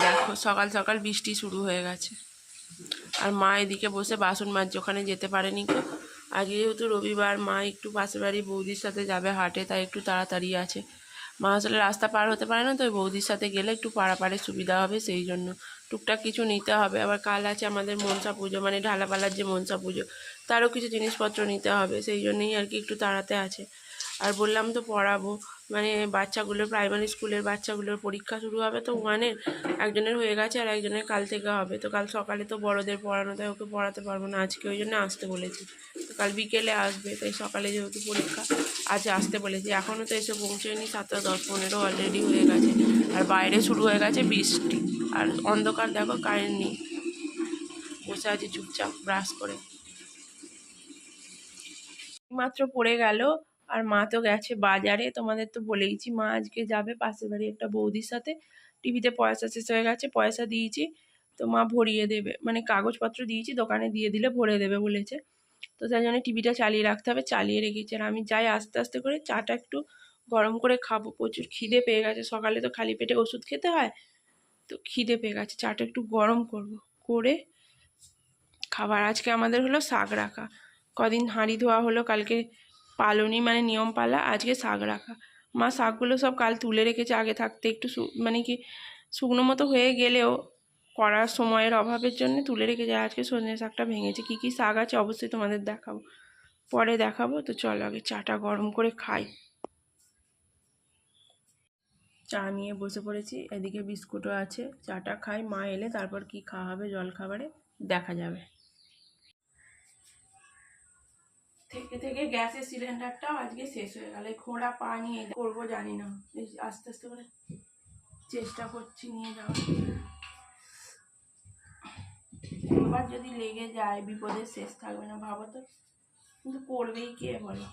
দেখা, সকাল সকাল বৃষ্টি শুরু হয়ে গেছে। আর মা এদিকে বসে বাসন মাজছে, ওখানে যেতে পারেনি। কেউ আজকে যেহেতু রবিবার, মা একটু পাশের বাড়ি বৌদির সাথে যাবে হাটে, তাই একটু তাড়াতাড়ি আছে। মা আসলে রাস্তা পার হতে পারে না তো বৌদির সাথে গেলে একটু পাড়াপাড়ে সুবিধা হবে সেই জন্য। টুকটাক কিছু নিতে হবে, আবার কাল আছে আমাদের মনসা পুজো মানে ঢালাপালার যে মনসা পুজো, তারও কিছু জিনিসপত্র নিতে হবে, সেই জন্যই আর কি একটু তাড়াতে আছে। আর বললাম তো পড়াবো মানে বাচ্চাগুলোর প্রাইমারি স্কুলের বাচ্চাগুলোর পরীক্ষা শুরু হবে তো ওয়ানের একজনের হয়ে গেছে আর একজনের কাল থেকে হবে। তো কাল সকালে তো বড়দের পড়ানো, তাই ওকে পড়াতে পারব না, আজকে ওই জন্য আসতে বলেছি। তো কাল বিকেলে আসবে, তাই সকালে যেহেতু পরীক্ষা, আজ আসতে বলেছি। এখনও তো এসে পৌঁছেনি, সাতটা দশ পনেরো অলরেডি হয়ে গেছে। আর বাইরে শুরু হয়ে গেছে বৃষ্টি। আর অন্ধকার, দেখো কারেন্ট নেই। বসে আছে চুপচাপ ব্রাশ করে। মাত্র পড়ে গেল আর মা তো গেছে বাজারে, তোমাদের তো বলেইছি মা আজকে যাবে পাশের বাড়ি একটা বৌদির সাথে। টিভিতে পয়সা শেষ হয়ে গেছে, পয়সা দিয়েছি, তো মা ভরিয়ে দেবে। মানে কাগজপত্র দিয়েছি, দোকানে দিয়ে দিলে ভরে দেবে বলেছে। তো তাই জন্য টিভিটা চালিয়ে রাখতে হবে, চালিয়ে রেখেছি। আর আমি যাই আস্তে আস্তে করে চাটা একটু গরম করে খাব। প্রচুর খিদে পেয়ে গেছে। সকালে তো খালি পেটে ওষুধ খেতে হয়, তো খিদে পেয়ে গেছে। চাটা একটু গরম করব, করে খাবার। আজকে আমাদের হলো শাক রাখা। কদিন হাঁড়ি ধোয়া হলো, কালকে পালনি মানে নিয়ম পালা, আজকে শাক রাখা। মা শাকগুলো সব কাল তুলে রেখেছে আগে থাকতে, একটু মানে কি শুকনো মতো হয়ে গেলেও করার সময়ের অভাবের জন্য তুলে রেখে যায় আজকে সজনে শাকটা ভেঙেছে। কী কী শাক আছে অবশ্যই তোমাদের দেখাবো। পরে দেখাবো, তো চলো আগে চাটা গরম করে খাই। চা নিয়ে বসে পড়েছি, এদিকে বিস্কুটও আছে। চাটা খাই, মা এলে তারপর কি খাওয়া হবে জল খাবারে দেখা যাবে। থেকে থেকে গ্যাসের সিলিন্ডারটাও আজকে শেষ হয়ে গেল। খোঁড়া পা নিয়ে করব জানি না। আস্তে আস্তে করে চেষ্টা করছি নিয়ে যাওয়ার। এবার যদি লেগে যায়, বিপদের শেষ থাকবে না, ভাবো তো। কিন্তু করবেই কে বলো?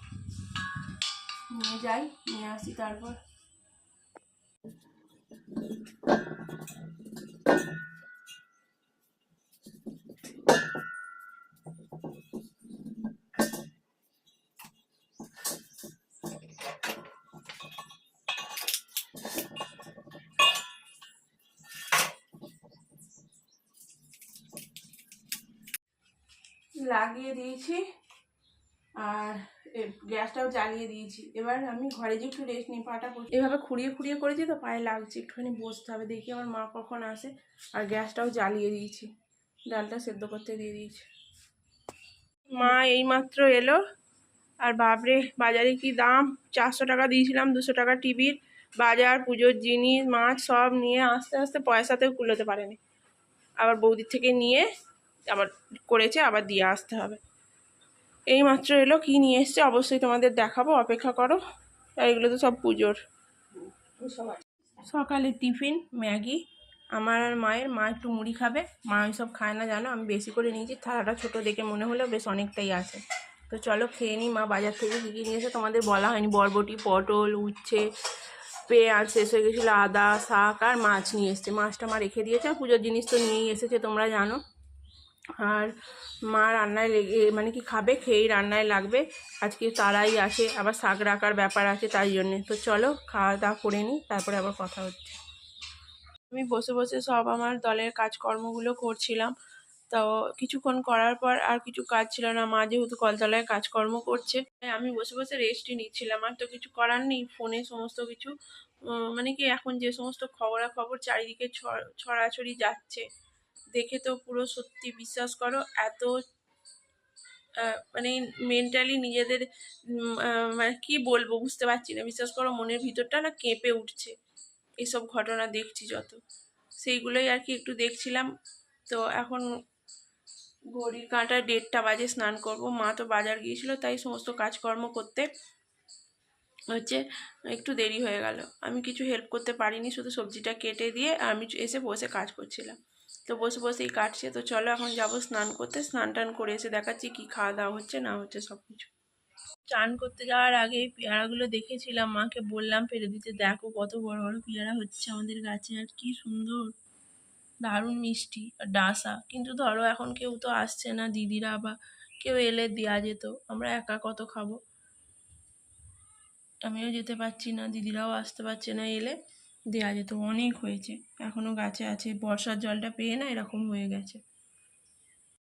নিয়ে যাই, নিয়ে আসি তারপর। লাগিয়ে দিয়েছি আর গ্যাসটাও জ্বালিয়ে দিয়েছি। এবার আমি ঘরে যে একটু রেস্ট নিই, পাটা বসে- এভাবে খুঁড়িয়ে খুঁড়িয়ে করেছি তো পায়ে লাগছে, একটুখানি বসতে হবে, দেখি আমার মা কখন আসে। আর গ্যাসটাও জ্বালিয়ে দিয়েছি, ডালটা সেদ্ধ করতে দিয়ে দিয়েছি। মা এইমাত্র এলো, আর বাপরে, বাজারে কি দাম? চারশো টাকা দিয়েছিলাম, দুশো টাকা টিভির, বাজার, পুজোর জিনিস, মাছ সব নিয়ে আস্তে আস্তে পয়সাতেও কুলোতে পারেনি। আবার বৌদির থেকে নিয়ে আবার করেছে, আবার দিয়ে আসতে হবে। এই মাত্র এলো, কি নিয়ে এসছে? অবশ্যই তোমাদের দেখাবো, অপেক্ষা করো। আর এগুলো তো সব পুজোর। সকালে টিফিন, ম্যাগি। আমার আর মায়ের, মা একটু মুড়ি খাবে। মা সব খায় না, জানো? আমি বেশি করে নিয়েছি। থালাটা ছোট দেখে মনে হলো বেশ অনেকটাই আছে। তো চলো খেয়ে নিই। মা বাজার থেকে কী কী নিয়েছে তোমাদের বলা হয়নি। বরবটি, পটল, উচ্ছে, পেঁয়াজ, শেষ হয়ে গেছিল আদা, শাক আর মাছ নিয়ে এসছে। মাছটা মা রেখে দিয়েছে। পুজোর জিনিস তো নিয়েই এসেছে, তোমরা জানো। আর মা রান্নায় লেগে মানে কি খাবে? খেয়েই রান্নায় লাগবে। আজকে তারাই আসে, আবার শাক রাখার ব্যাপার আছে তাই জন্যে। তো চলো, খাওয়া দাওয়া করে নিই, তারপরে আবার কথা হচ্ছে। আমি বসে বসে সব আমার দলের কাজকর্মগুলো করছিলাম। তো কিছুক্ষণ করার পর আর কিছু কাজ ছিল না। মা যেহেতু কলতলায় কাজকর্ম করছে আমি বসে বসে রেস্টই নিচ্ছিলাম। আর তো কিছু করার নেই ফোনে সমস্ত কিছু মানে কি এখন যে সমস্ত খবরাখবর চারিদিকে ছড়াছড়ি যাচ্ছে দেখে তো পুরো সত্যি বিশ্বাস করো, এত মানে মেন্টালি নিজেদের মানে কি বলব বুঝতে পারছি না। বিশ্বাস করো মনের ভিতরটা না কেঁপে উঠছে। এসব ঘটনা দেখছি যত। সেইগুলোই আর কি একটু দেখছিলাম। তো এখন ঘড়ির কাঁটা দেড়টা বাজে স্নান করব। মা তো বাজার গিয়েছিল, তাই সমস্ত কাজকর্ম করতে হচ্ছে একটু দেরি হয়ে গেল। আমি কিছু হেল্প করতে পারিনি, শুধু সবজিটা কেটে দিয়ে আমি এসে বসে কাজ করছিলাম। তো বসে বসেই কাটছে। তো চলো এখন যাব স্নান করতে। স্নান টান করে এসে দেখাচ্ছি কি খাওয়া দাওয়া হচ্ছে, না হচ্ছে সব কিছু চান করতে যাওয়ার আগে পেয়ারাগুলো দেখেছিলাম, মাকে বললাম পেরে দিতে, দেখো কত বড় বড় পেয়ারা হচ্ছে আমাদের গাছে, আর কি সুন্দর। দারুণ মিষ্টি আর ডাসা। কিন্তু ধরো এখন কেউ তো আসছে না, দিদিরা বা কেউ এলে দেওয়া যেত, আমরা একা কত খাব? আমিও যেতে পারছি না, দিদিরাও আসতে পারছে না এলে। দেওয়া যেত, অনেক হয়েছে। এখনও গাছে আছে, বর্ষার জলটা পেয়ে না এরকম হয়ে গেছে।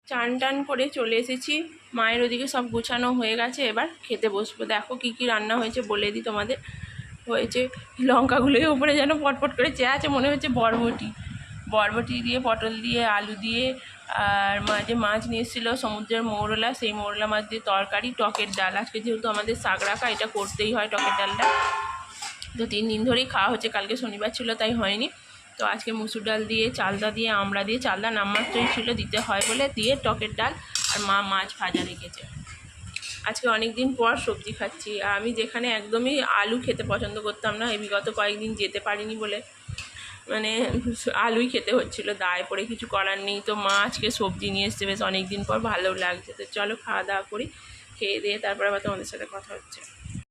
চান টান করে চলে এসেছি। মায়ের ওদিকে সব গোছানো হয়ে গেছে, এবার খেতে বসবো। দেখো কি কি রান্না হয়েছে, বলে দিই তোমাদের। হয়েছে লঙ্কাগুলোই ওপরে যেন পটপট করে চেয়ে আছে, মনে হচ্ছে বরবটি। বরবটি দিয়ে, পটল দিয়ে, আলু দিয়ে, আর মাঝে মাছ নিয়ে এসেছিল সমুদ্রের মৌরলা, সেই মৌরলা মাছ দিয়ে তরকারি, টকের ডাল। আজকে যেহেতু আমাদের শাক রাখা এটা করতেই হয় টকের ডালটা। তো তিন দিন ধরেই খাওয়া হচ্ছে, কালকে শনিবার ছিল তাই হয়নি। তো আজকে মুসুর ডাল দিয়ে, চালদা দিয়ে আমড়া দিয়ে, চালদা নামমাত্রই ছিল, দিতে হয় বলে দিয়ে টকের ডাল আর মা মাছ ভাজা রেখেছে। আজকে অনেক দিন পর সবজি খাচ্ছি, আর আমি যেখানে একদমই আলু খেতে পছন্দ করতাম না, এই বিগত কয়েকদিন যেতে পারিনি বলে। মানে আলুই খেতে হচ্ছিল, দায় পড়ে কিছু করার নেই। তো মা আজকে সবজি নিয়ে এসছে, বেশ অনেক দিন পর ভালো লাগছে। তো চলো খাওয়া দাওয়া করি, খেয়ে দিয়ে তারপর আবার তোমাদের সাথে কথা হচ্ছে।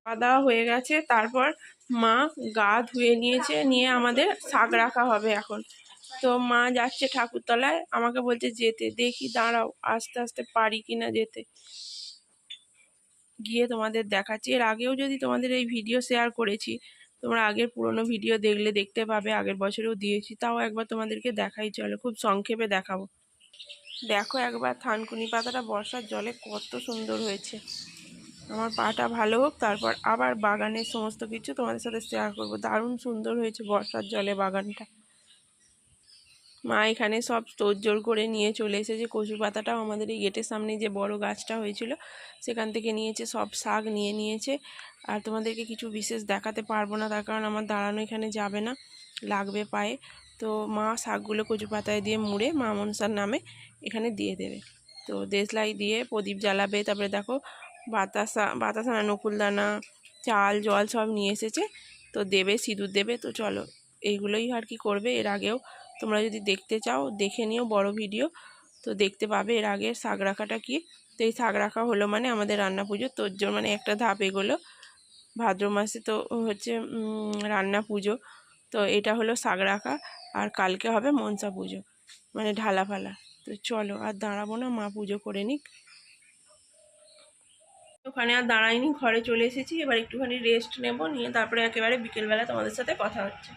খাওয়া দাওয়া হয়ে গেছে, তারপর মা গা ধুয়ে নিয়েছে, নিয়ে আমাদের শাক রাখা হবে এখন। তো মা যাচ্ছে ঠাকুরতলায়, আমাকে বলছে যেতে। দেখি দাঁড়াও, আস্তে আস্তে পারি কি না যেতে। গিয়ে তোমাদের দেখাচ্ছি। এর আগেও যদি তোমাদের এই ভিডিও শেয়ার করেছি, তোমরা আগের পুরনো ভিডিও দেখলে দেখতে পাবে, আগের বছরেও দিয়েছি। তাও একবার তোমাদেরকে দেখাই, চলো খুব সংক্ষেপে দেখাবো। দেখো একবার থানকুনি পাতাটা বর্ষার জলে কত সুন্দর হয়েছে। আমার পাটা ভালো হোক, তারপর আবার বাগানের সমস্ত কিছু তোমাদের সাথে শেয়ার করব। দারুণ সুন্দর হয়েছে বর্ষার জলে বাগানটা। মা এখানে সব তোড়জোড় করে নিয়ে চলে এসেছে। কচু পাতাটাও আমাদের এই গেটের সামনে যে বড় গাছটা হয়েছিল, সেখান থেকে নিয়েছে, সব শাক নিয়ে নিয়েছে। আর তোমাদেরকে কিছু বিশেষ দেখাতে পারব না, তার কারণ আমার দাঁড়ানো এখানে যাবে না, লাগবে পায়ে। তো মা শাকগুলো কচু পাতায় দিয়ে মুড়ে মা মনসার নামে এখানে দিয়ে দেবে। তো দেশলাই দিয়ে প্রদীপ জ্বালাবে, তারপরে দেখো বাতাসা বাতাসা না নকুলদানা চাল, জল সব নিয়ে এসেছে। তো দেবে, সিঁদুর দেবে, তো চলো। এইগুলোই আর কি করবে, এর আগেও তোমরা যদি দেখতে চাও, দেখে নিও বড় ভিডিও। তো দেখতে পাবে এর আগে শাক রাখাটা কি। তো এই শাক রাখা হলো মানে আমাদের রান্না পুজো। তোর জন্য মানে একটা ধাপ এগোলো। ভাদ্র মাসে তো হচ্ছে রান্না পুজো। তো এটা হলো শাক রাখা আর কালকে হবে মনসা পুজো। মানে ঢালা ফালা তো চলো, আর দাঁড়াবো না, মা পুজো করে নিক। ওখানে আর দাঁড়াইনি, ঘরে চলে এসেছি, এবার একটুখানি রেস্ট নেব, নিয়ে তারপরে একেবারে বিকেলবেলা তোমাদের সাথে কথা হচ্ছে।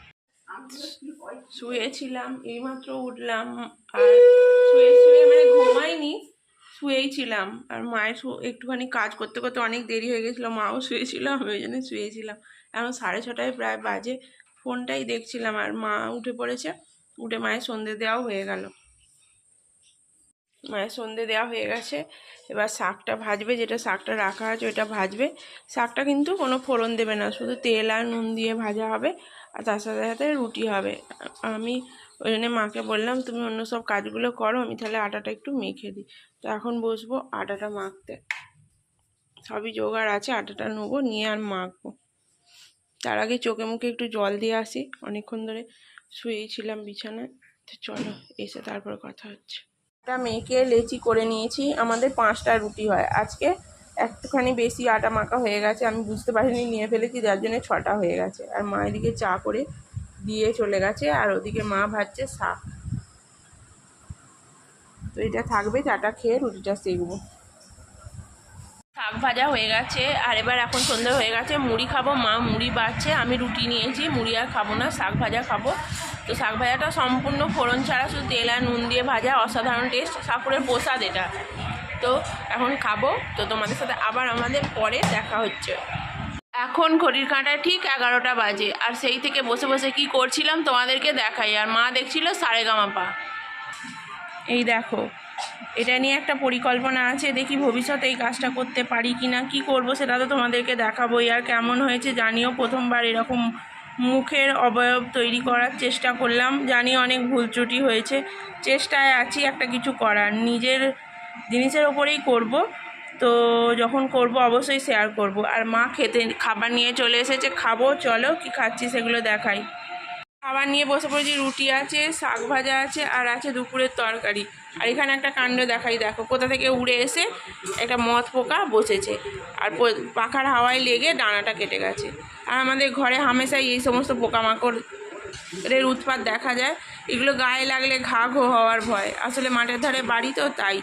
শুয়েছিলাম, এইমাত্র উঠলাম, আর শুয়ে শুয়ে মানে ঘুমাইনি, শুয়েই ছিলাম। আর মায়ের একটুখানি কাজ করতে করতে অনেক দেরি হয়ে গেছিল, মাও শুয়েছিল আমি ওই জন্য শুয়েছিলাম। এখন সাড়ে ছটায় প্রায় বাজে, ফোনটাই দেখছিলাম, আর মা উঠে পড়েছে, উঠে মায়ের সন্ধে দেওয়াও হয়ে গেল। মায়ের সন্ধে দেওয়া হয়ে গেছে। এবার শাকটা ভাজবে, যেটা শাকটা রাখা আছে ওইটা ভাজবে। শাকটা কিন্তু কোনো ফোড়ন দেবে না, শুধু তেল আর নুন দিয়ে ভাজা হবে আর তার সাথে সাথে রুটি হবে। আমি ওই জন্য মাকে বললাম, তুমি অন্য সব কাজগুলো করো, আমি তাহলে আটাটা একটু মেখে দিই। তো এখন বসবো আটাটা মাখতে। সবই জোগাড় আছে, আটাটা নেব, নিয়ে আর মাখবো। তার আগে চোখে মুখে একটু জল দিয়ে আসি। অনেকক্ষণ ধরে শুয়েই ছিলাম বিছানায়। তো চলো, এসে তারপর কথা হচ্ছে। আটা মেখে লেচি করে নিয়েছি। আমাদের পাঁচটা রুটি হয়। আজকে একটুখানি বেশি আটা মাখা হয়ে গেছে, আমি বুঝতে পারিনি, নিয়ে ফেলেছি, যার জন্য ছটা হয়ে গেছে। আর মা এদিকে চা করে দিয়ে চলে গেছে, আর ওদিকে মা ভাজছে শাক। তো এটা থাকবে, চাটা খেয়ে রুটিটা সেকবো। শাক ভাজা হয়ে গেছে, আর এবার এখন সন্ধ্যে হয়ে গেছে, মুড়ি খাব, মা মুড়ি বাড়ছে, আমি রুটি নিয়েছি, মুড়ি আর খাব না, শাক ভাজা খাব। তো শাক ভাজাটা সম্পূর্ণ ফোড়ন ছাড়া, শুধু তেল আর নুন দিয়ে ভাজা, অসাধারণ টেস্ট ঠাকুরের প্রসাদ এটা। তো এখন খাব, তো তোমাদের সাথে আবার আমাদের পরে দেখা হচ্ছে। এখন ঘড়ির কাঁটা ঠিক এগারোটা বাজে, আর সেই থেকে বসে বসে কি করছিলাম তোমাদেরকে দেখাই, আর মা দেখছিল সারেগামাপা এই দেখো, এটা নিয়ে একটা পরিকল্পনা আছে, দেখি ভবিষ্যতে এই কাজটা করতে পারি কি না কী করব সেটা তো তোমাদেরকে দেখাবোই, আর কেমন হয়েছে জানিও প্রথমবার এরকম মুখের অবয়ব তৈরি করার চেষ্টা করলাম। জানি অনেক ভুল ত্রুটি হয়েছে। চেষ্টায় আছি একটা কিছু করার। নিজের জিনিসের ওপরেই করব। তো যখন করব অবশ্যই শেয়ার করব। আর মা খেতে, খাবার নিয়ে চলে এসেছে। খাব, চলো, কি খাচ্ছি সেগুলো দেখাই। খাবার নিয়ে বসে পড়েছি, রুটি আছে, শাক ভাজা আছে, আর আছে দুপুরের তরকারি। আর এখানে একটা কাণ্ড দেখাই, দেখো, কোথা থেকে উড়ে এসে একটা মদ পোকা বসেছে। আর পাখার হাওয়ায় লেগে ডানাটা কেটে গেছে। আর আমাদের ঘরে হামেশাই এই সমস্ত পোকামাকড়ের উৎপাত দেখা যায়। এগুলো গায়ে লাগলে ঘা ঘো হওয়ার ভয়। আসলে মাঠের ধারে বাড়ি তো তাই।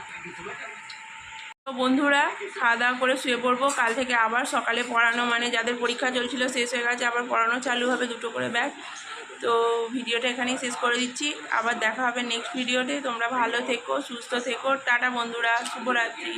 তো বন্ধুরা, খাওয়া দাওয়া করে শুয়ে পড়ব। কাল থেকে আবার সকালে পড়ানো মানে যাদের পরীক্ষা চলছিল, শেষ হয়ে গেছে, আবার পড়ানো চালু হবে দুটো করে ব্যাগ তো ভিডিওটা এখানেই শেষ করে দিচ্ছি। আবার দেখা হবে নেক্সট ভিডিওতে তোমরা ভালো থেকো, সুস্থ থেকো। টাটা বন্ধুরা, শুভরাত্রি।